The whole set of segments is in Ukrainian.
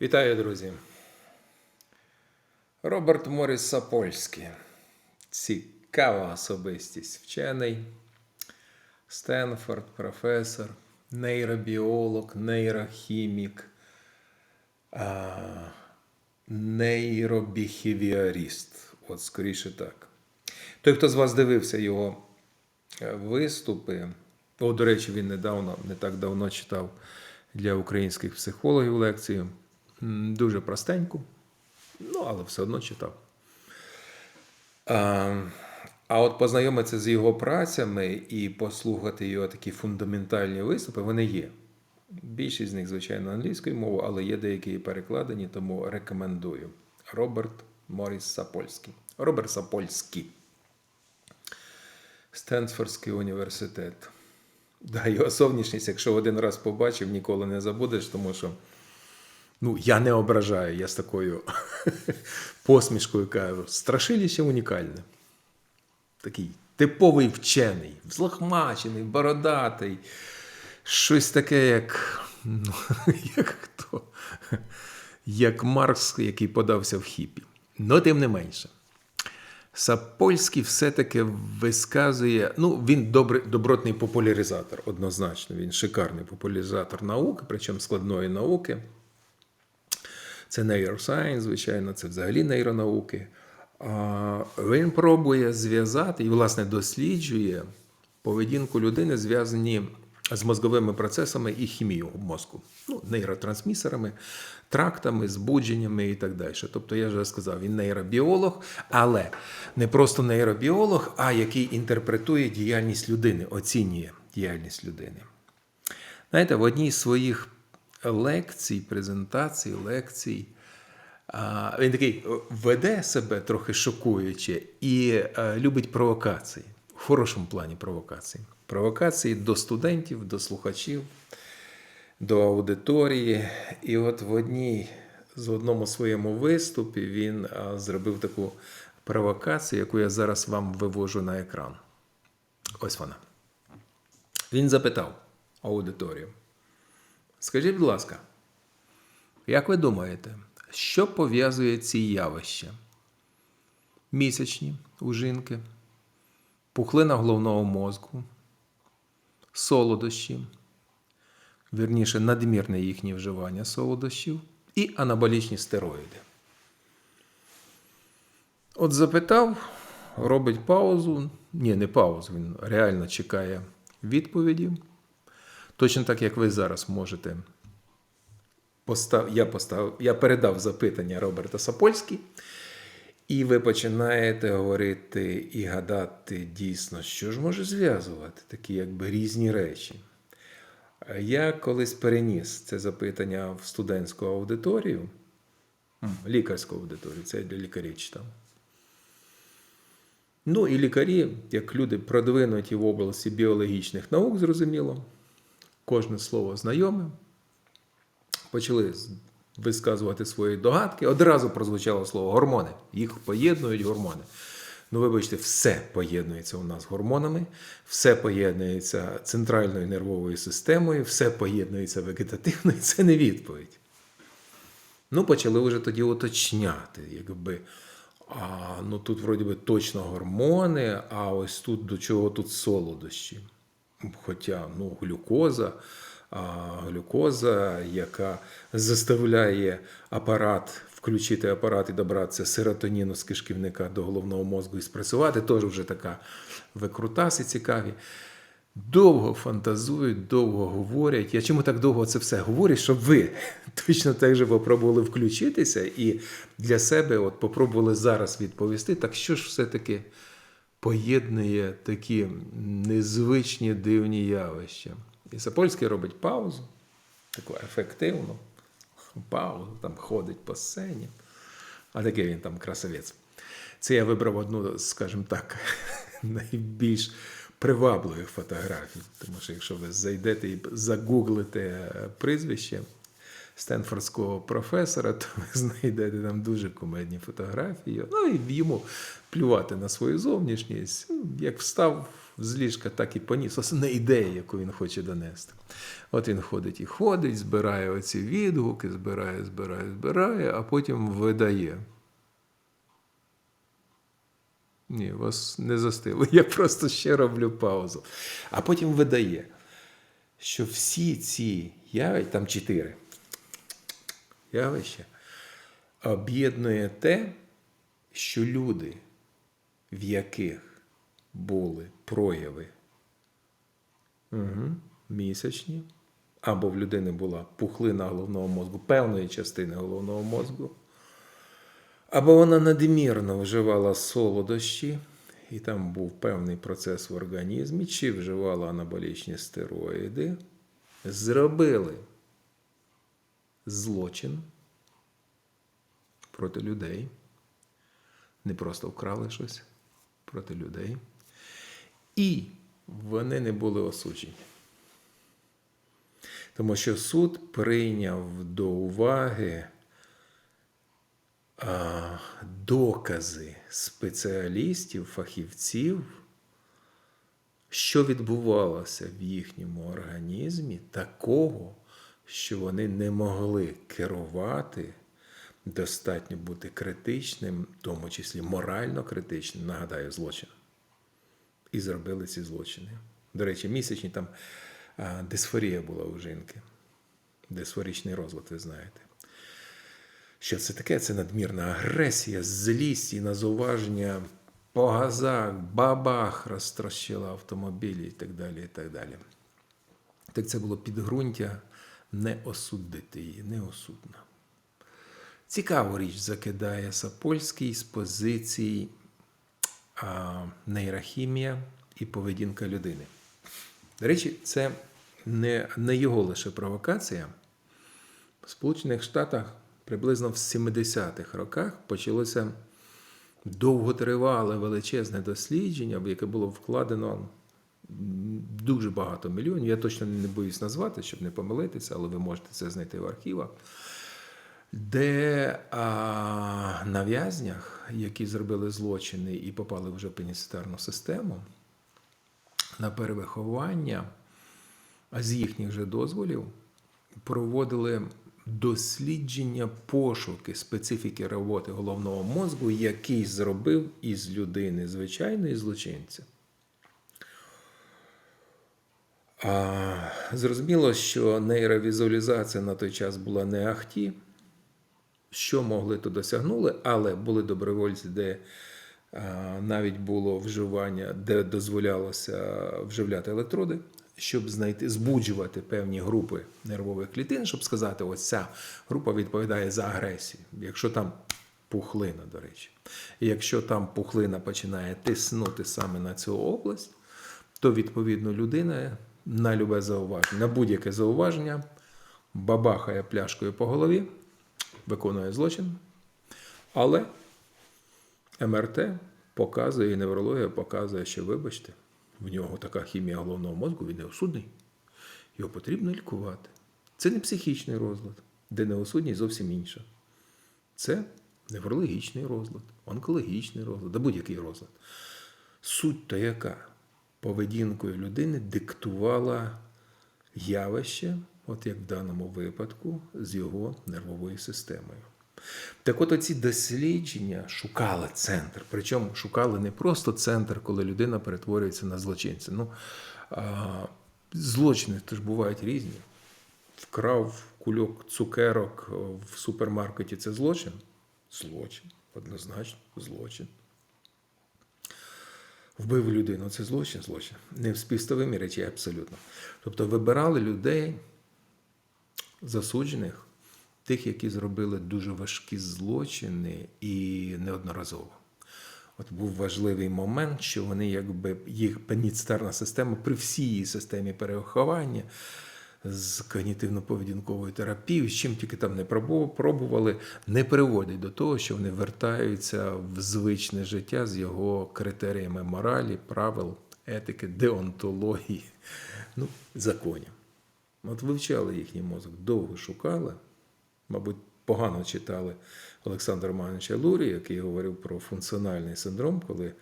Вітаю, друзі. Роберт Моріс Сапольський. Цікава особистість. Вчений, Стенфорд, професор, нейробіолог, нейрохімік, а, нейробіхевіоріст. От скоріше так. Той, хто з вас дивився його е, виступи, о, до речі, він недавно, не так давно читав для українських психологів лекцію. Дуже простеньку, ну, але все одно читав. А, а от познайомитися з його працями і послухати його такі фундаментальні виступи, вони є. Більшість з них, звичайно, англійською мовою, але є деякі перекладені, тому рекомендую. Роберт Моріс Сапольський. Роберт Сапольський. Стенфордський університет. Да, його зовнішність, якщо один раз побачив, ніколи не забудеш, тому що ну, я не ображаю, я з такою посмішкою кажу, страшилище унікальне. Такий типовий вчений, взлохмачений, бородатий, щось таке, як, ну, як хто, як Маркс, який подався в хіпі. Ну, тим не менше. Сапольський все-таки висказує, ну, він добрий, добротний популяризатор, однозначно. Він шикарний популяризатор науки, причому складної науки. Це нейросайнс, звичайно, це взагалі нейронауки. Він пробує зв'язати і, власне, досліджує поведінку людини, зв'язані з мозговими процесами і хімією мозку, ну, нейротрансмісерами, трактами, збудженнями і так далі. Тобто, я вже сказав, він нейробіолог, але не просто нейробіолог, а який інтерпретує діяльність людини, оцінює діяльність людини. Знаєте, в одній з своїх лекцій, презентацій, лекцій, він такий веде себе трохи шокуюче і е, любить провокації, в хорошому плані провокації. Провокації до студентів, до слухачів, до аудиторії. І от в одній з одному своєму виступі він зробив таку провокацію, яку я зараз вам вивожу на екран. Ось вона. Він запитав аудиторію. Скажіть, будь ласка, як ви думаєте, що пов'язує ці явища? Місячні у жінки, пухлина головного мозку, солодощі, вірніше, надмірне їхнє вживання солодощів і анаболічні стероїди. От запитав, робить паузу. Ні, не паузу, він реально чекає відповіді. Точно так, як ви зараз можете. Постав, я, постав, я передав запитання Роберта Сапольський, і ви починаєте говорити і гадати дійсно, що ж може зв'язувати такі якби різні речі. Я колись переніс це запитання в студентську аудиторію, лікарську аудиторію, це для лікарів читав. Ну і лікарі, як люди продвинуті в області біологічних наук, зрозуміло, кожне слово знайоме, почали висказувати свої догадки. Одразу прозвучало слово гормони. Їх поєднують гормони. Ну, вибачте, все поєднується у нас гормонами, все поєднується центральною нервовою системою, все поєднується вегетативною. Це не відповідь. Ну, почали вже тоді уточняти, якби. А, ну тут вроді би точно гормони, а ось тут до чого тут солодощі. Хоча ну, глюкоза, глюкоза, яка заставляє апарат включити апарат і добратися серотоніну з кишківника до головного мозку і спрацювати, теж вже така викрутаси цікаві. Довго фантазують, довго говорять. Я чому так довго це все говорю? Щоб ви точно так же попробували включитися і для себе от попробували зараз відповісти, так що ж все-таки поєднує такі незвичні дивні явища. І Сапольський робить паузу, таку ефективну паузу, там ходить по сцені. А такий він там красавець. Це я вибрав одну, скажімо так, найбільш привабливих фотографій. Тому що якщо ви зайдете і загуглите прізвище стенфордського професора, то ви знайдете там дуже кумедні фотографії. Ну і йому плювати на свою зовнішність. Ну, Як встав з ліжка, так і поніс. Основна ідея, яку він хоче донести. От він ходить і ходить, збирає оці відгуки, збирає, збирає, збирає, а потім видає. Ні, вас не застило. Я просто ще роблю паузу. А потім видає, що всі ці явища, там чотири явища, об'єднує те, що люди, в яких були прояви угу, місячні, або в людини була пухлина головного мозку, певної частини головного мозку, або вона надмірно вживала солодощі, і там був певний процес в організмі, чи вживала анаболічні стероїди, зробили злочин проти людей, не просто вкрали щось проти людей, і вони не були осуджені. Тому що суд прийняв до уваги а, докази спеціалістів, фахівців, що відбувалося в їхньому організмі, такого, що вони не могли керувати, достатньо бути критичним, в тому числі морально критичним, нагадаю, злочин. І зробили ці злочини. До речі, місячні там дисфорія була у жінки. Дисфорічний розлад, ви знаєте. Що це таке? Це надмірна агресія, злість і на зауваження по газах, бабах розтрощила автомобілі і так далі. і Так далі. Так це було підґрунтя не осудити її, не осудно. Цікаву річ закидає Сапольський з позицій а, нейрохімія і поведінка людини. До речі, це не, не його лише провокація. В Сполучених Штатах приблизно в 70-х роках почалося довготривале величезне дослідження, в яке було вкладено дуже багато мільйонів. Я точно не боюсь назвати, щоб не помилитися, але ви можете це знайти в архівах. Де а, на в'язнях, які зробили злочини і попали вже в пенітенціарну систему, на перевиховання, а з їхніх же дозволів проводили дослідження пошуки специфіки роботи головного мозку, який зробив із людини звичайної злочинця. А, Зрозуміло, що нейровізуалізація на той час була не ахті, що могли, то досягнули, але були добровольці, де навіть було вживання, де дозволялося вживляти електроди, щоб знайти, збуджувати певні групи нервових клітин, щоб сказати, ось ця група відповідає за агресію. Якщо там пухлина, до речі, і якщо там пухлина починає тиснути саме на цю область, то відповідно людина на любе зауваження, на будь-яке зауваження бабахає пляшкою по голові, виконує злочин, але МРТ показує і неврологія показує, що, вибачте, в нього така хімія головного мозку, він неосудний. Його потрібно лікувати. Це не психічний розлад, де неосудність зовсім інша. Це неврологічний розлад, онкологічний розлад, а будь-який розлад. Суть то яка? Поведінкою людини диктувала явище, от як в даному випадку, з його нервовою системою. Так от оці дослідження шукали центр. Причому шукали не просто центр, коли людина перетворюється на злочинця. Ну, злочини теж бувають різні. Вкрав кульок цукерок в супермаркеті це злочин? Злочин, однозначно, злочин. Вбив людину це злочин, злочин. Не в співставимі речі, абсолютно. Тобто вибирали людей, засуджених, тих, які зробили дуже важкі злочини і неодноразово. От був важливий момент, що вони, якби їх пеніцитарна система при всій її системі переховання з когнітивно-поведінковою терапією, з чим тільки там не пробували, не приводить до того, що вони вертаються в звичне життя з його критеріями моралі, правил, етики, деонтології, ну, законів. От вивчали їхній мозок, довго шукали, мабуть, погано читали Олександра Романовича Лурі, який говорив про функціональний синдром, коли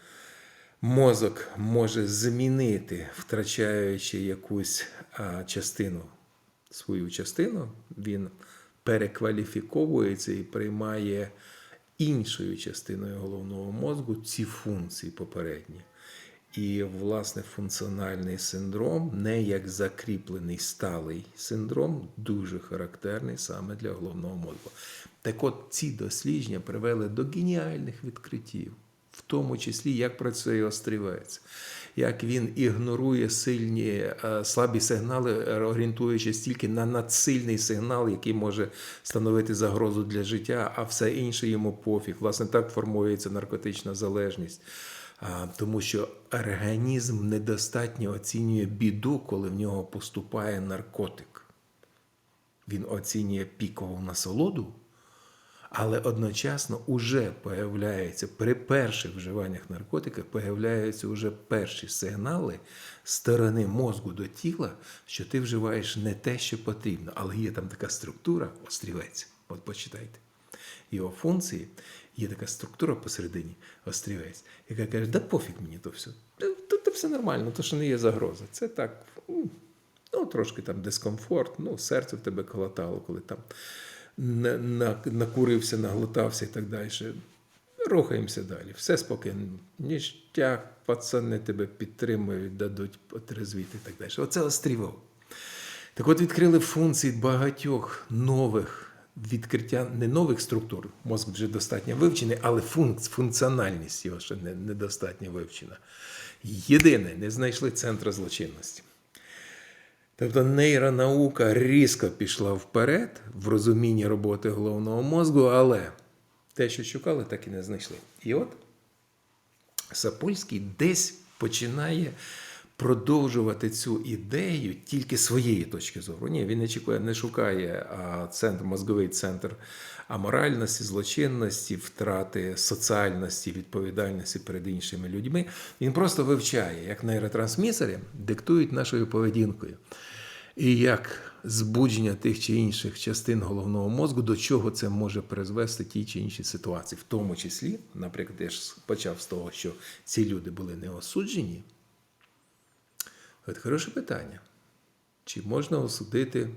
мозок може змінити, втрачаючи якусь частину, свою частину, він перекваліфіковується і приймає іншою частиною головного мозку ці функції попередні. І, власне, функціональний синдром, не як закріплений сталий синдром, дуже характерний саме для головного мозку. Так от ці дослідження привели до геніальних відкриттів, в тому числі, як працює острівець, як він ігнорує сильні е, слабі сигнали, орієнтуючись тільки на надсильний сигнал, який може становити загрозу для життя, а все інше йому пофіг. Власне, так формується наркотична залежність. Тому що організм недостатньо оцінює біду, коли в нього поступає наркотик. Він оцінює пікову насолоду, але одночасно уже появляється при перших вживаннях наркотика, появляються вже перші сигнали сторони мозку до тіла, що ти вживаєш не те, що потрібно. Але є там така структура, острівець. От почитайте. Його функції є така структура посередині, острівець, яка каже, да пофіг мені то все. Тут все нормально, то що не є загроза. Це так, ну, трошки там дискомфорт, ну, серце в тебе колотало, коли там накурився, наглотався і так далі. Рухаємося далі. Все спокійно. Ніштяк, пацани тебе підтримують, дадуть отрезвіти і так далі. Оце острівок. Так от відкрили функції багатьох нових відкриття не нових структур. Мозк вже достатньо вивчений, але функц, функціональність його ще не- недостатньо вивчена. Єдине, не знайшли центра злочинності. Тобто нейронаука різко пішла вперед в розумінні роботи головного мозку, але те, що шукали, так і не знайшли. І от Сапольський десь починає продовжувати цю ідею тільки своєї точки зору. Ні, він не чекає, не шукає а, центр, мозговий центр аморальності, злочинності, втрати соціальності, відповідальності перед іншими людьми. Він просто вивчає, як нейротрансмісери диктують нашою поведінкою. І як збудження тих чи інших частин головного мозку, до чого це може призвести ті чи інші ситуації, в тому числі, наприклад, я ж почав з того, що ці люди були не осуджені. От хороше питання. Чи можна осудити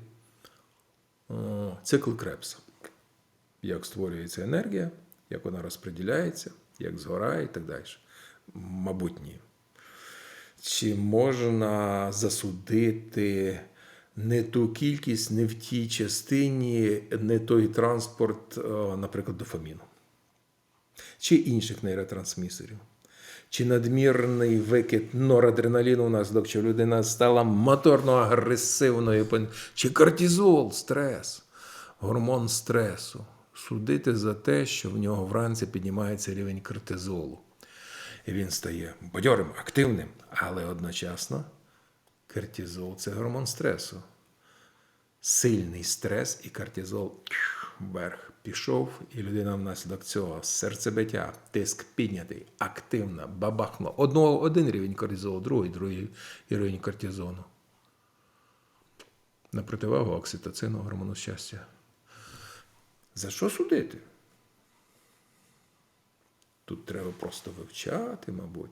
цикл Крепса? Як створюється енергія, як вона розподіляється, як згорає і так далі? Мабуть, ні. Чи можна засудити не ту кількість, не в тій частині, не той транспорт, наприклад, дофаміну? Чи інших нейротрансмісерів? Чи надмірний викид норадреналіну внаслідок, що людина стала моторно-агресивною, чи кортизол, стрес, гормон стресу. Судити за те, що в нього вранці піднімається рівень кортизолу. І він стає бадьорим, активним, але одночасно кортизол це гормон стресу. Сильний стрес і кортизол вверх пішов, і людина внаслідок цього серцебиття, тиск піднятий, активна, бабахнула. Одного, один рівень кортизолу, другий, другий рівень кортизону. На противагу окситоцину, гормону щастя. За що судити? Тут треба просто вивчати, мабуть.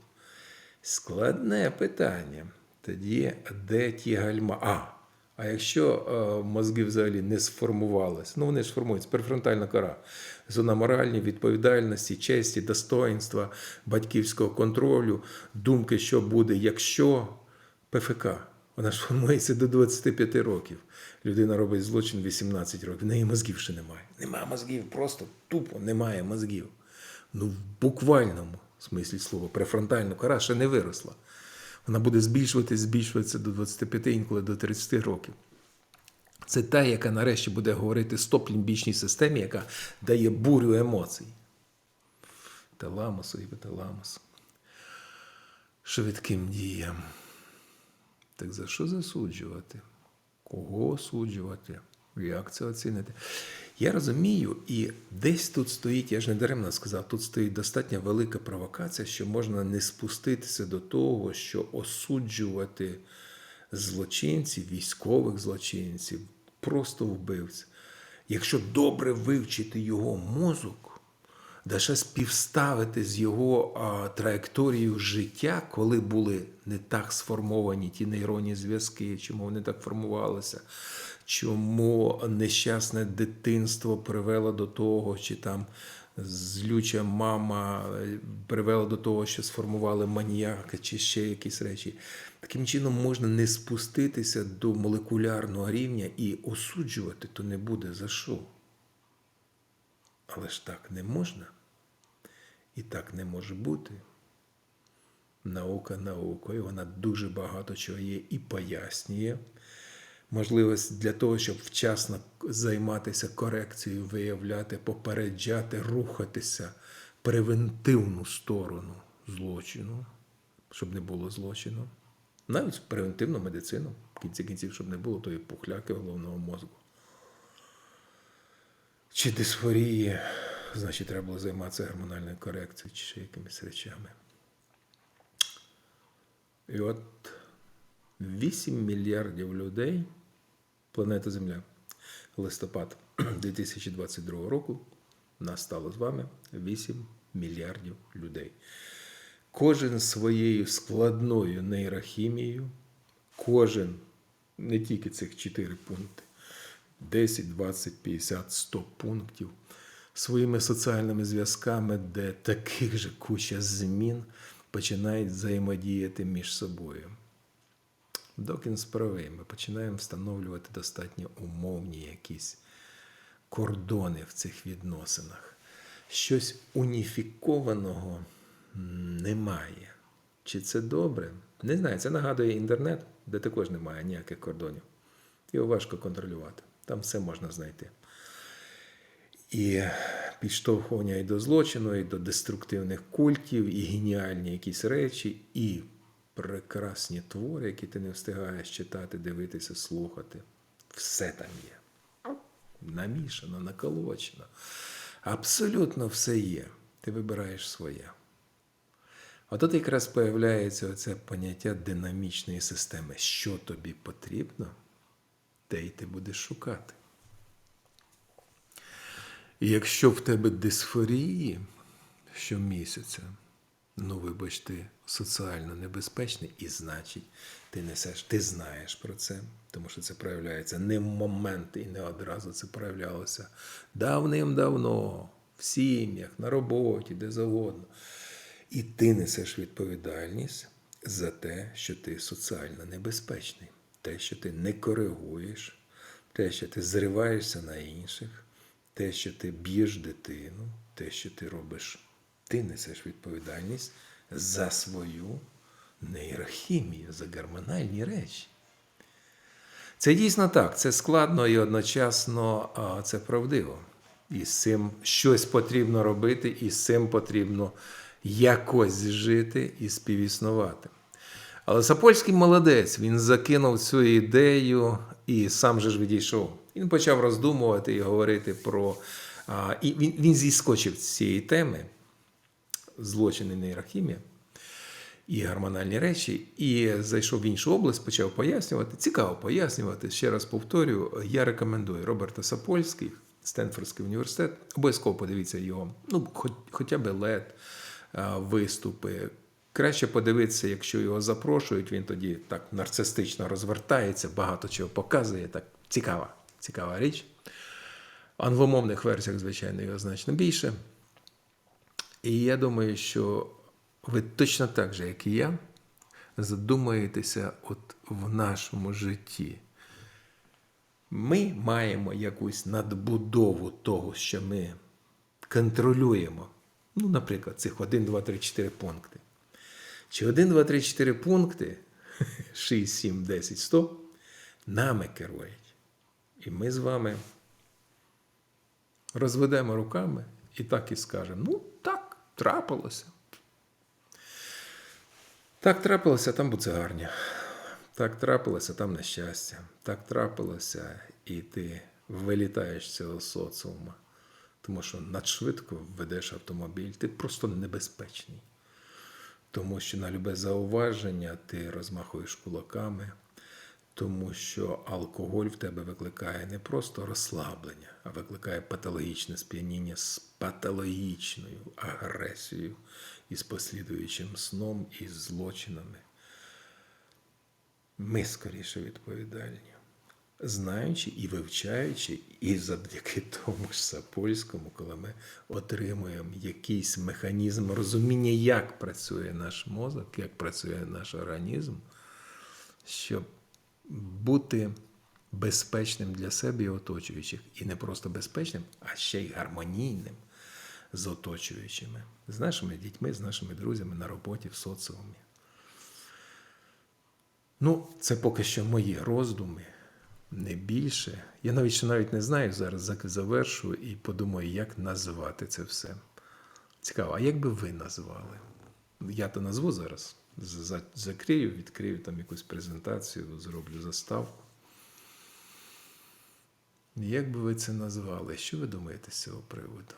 Складне питання. Тоді де ті гальма? А, а якщо е, мозги взагалі не сформувалися, ну вони ж формуються, префронтальна кора, зона моральної відповідальності, честі, достоинства, батьківського контролю, думки, що буде, якщо ПФК. Вона ж формується до 25 років. Людина робить злочин 18 років. В неї мозгів ще немає. Немає мозгів, просто тупо немає мозгів. Ну, в буквальному смислі слова, префронтальна кора ще не виросла. Вона буде збільшуватися, збільшуватися до 25, інколи до 30 років. Це та, яка нарешті буде говорити стоп лімбічній системі, яка дає бурю емоцій. Таламусу і іпоталамусу. Швидким діям. Так за що засуджувати? Кого осуджувати? Як це оцінити? Я розумію, і десь тут стоїть, я ж не даремно сказав, тут стоїть достатньо велика провокація, що можна не спуститися до того, що осуджувати злочинців, військових злочинців, просто вбивців. якщо добре вивчити його мозок, да ще співставити з його а, траєкторією життя, коли були не так сформовані ті нейронні зв'язки, чому вони так формувалися, чому нещасне дитинство привело до того, чи там злюча мама е, привела до того, що сформували маніяка чи ще якісь речі. Таким чином можна не спуститися до молекулярного рівня і осуджувати, то не буде за що. Але ж так не можна. І так не може бути. Наука наукою, вона дуже багато чого є і пояснює. Можливість для того, щоб вчасно займатися корекцією, виявляти, попереджати, рухатися превентивну сторону злочину, щоб не було злочину. Навіть превентивну медицину, в кінці кінців, щоб не було тої пухляки головного мозку. Чи дисфорії, значить, треба було займатися гормональною корекцією чи ще якимись речами. І от 8 мільярдів людей, планета Земля, листопад 2022 року, нас стало з вами 8 мільярдів людей. Кожен своєю складною нейрохімією, кожен не тільки цих 4 пункти, 10, 20, 50, 100 пунктів, своїми соціальними зв'язками, де таких же куча змін починають взаємодіяти між собою. Докінс правий, ми починаємо встановлювати достатньо умовні якісь кордони в цих відносинах. Щось уніфікованого немає. Чи це добре? Не знаю. Це нагадує інтернет, де також немає ніяких кордонів. Його важко контролювати. Там все можна знайти. І підштовхування і до злочину, і до деструктивних культів, і геніальні якісь речі, і прекрасні твори, які ти не встигаєш читати, дивитися, слухати. Все там є. Намішано, наколочено. Абсолютно все є. Ти вибираєш своє. А тут якраз появляється оце поняття динамічної системи. Що тобі потрібно, те й ти будеш шукати. І якщо в тебе дисфорії щомісяця, ну, вибач, ти соціально небезпечний, і значить, ти несеш, ти знаєш про це, тому що це проявляється не в момент і не одразу це проявлялося давним-давно, в сім'ях, на роботі, де завгодно. І ти несеш відповідальність за те, що ти соціально небезпечний, те, що ти не коригуєш, те, що ти зриваєшся на інших, те, що ти б'єш дитину, те, що ти робиш, ти несеш відповідальність за свою нейрохімію, за гормональні речі. Це дійсно так, це складно і одночасно це правдиво. І з цим щось потрібно робити, і з цим потрібно якось жити і співіснувати. Але Сапольський молодець, він закинув цю ідею і сам же ж відійшов. Він почав роздумувати і говорити про. І він, він зіскочив з цієї теми злочин і нейрохімія і гормональні речі, і зайшов в іншу область, почав пояснювати. Цікаво пояснювати. Ще раз повторюю, я рекомендую Роберта Сапольський, Стенфордський університет. Обов'язково подивіться його, ну, хоч, хоча б лед виступи. Краще подивитися, якщо його запрошують, він тоді так нарцистично розвертається, багато чого показує. Так цікава, цікава річ. Англомовних версіях, звичайно, його значно більше. І я думаю, що ви точно так же, як і я, задумаєтеся от в нашому житті. Ми маємо якусь надбудову того, що ми контролюємо. Ну, наприклад, цих 1, 2, 3, 4 пункти. Чи 1, 2, 3, 4 пункти 6, 7, 10, 100 нами керують. І ми з вами розведемо руками і так і скажемо: ну, трапилося. Так трапилося, там буцегарня. Так трапилося, там нещастя. Так трапилося, і ти вилітаєш з цього соціума. Тому що надшвидко ведеш автомобіль, ти просто небезпечний. Тому що на любе зауваження ти розмахуєш кулаками, Тому що алкоголь в тебе викликає не просто розслаблення, а викликає патологічне сп'яніння з патологічною агресією і з послідуючим сном і злочинами. Ми скоріше відповідальні, знаючи і вивчаючи, і завдяки тому ж Сапольському, коли ми отримуємо якийсь механізм розуміння, як працює наш мозок, як працює наш організм, щоб бути безпечним для себе і оточуючих. І не просто безпечним, а ще й гармонійним з оточуючими, з нашими дітьми, з нашими друзями на роботі, в соціумі. Ну, це поки що мої роздуми, не більше. Я навіть ще навіть не знаю зараз, завершу і подумаю, як назвати це все. Цікаво, а як би ви назвали? Я то назву зараз. Закрию, відкрию там якусь презентацію, зроблю заставку. Як би ви це назвали? Що ви думаєте з цього приводу?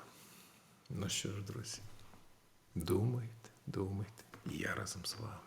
Ну що ж, друзі, думайте, думайте, і я разом з вами.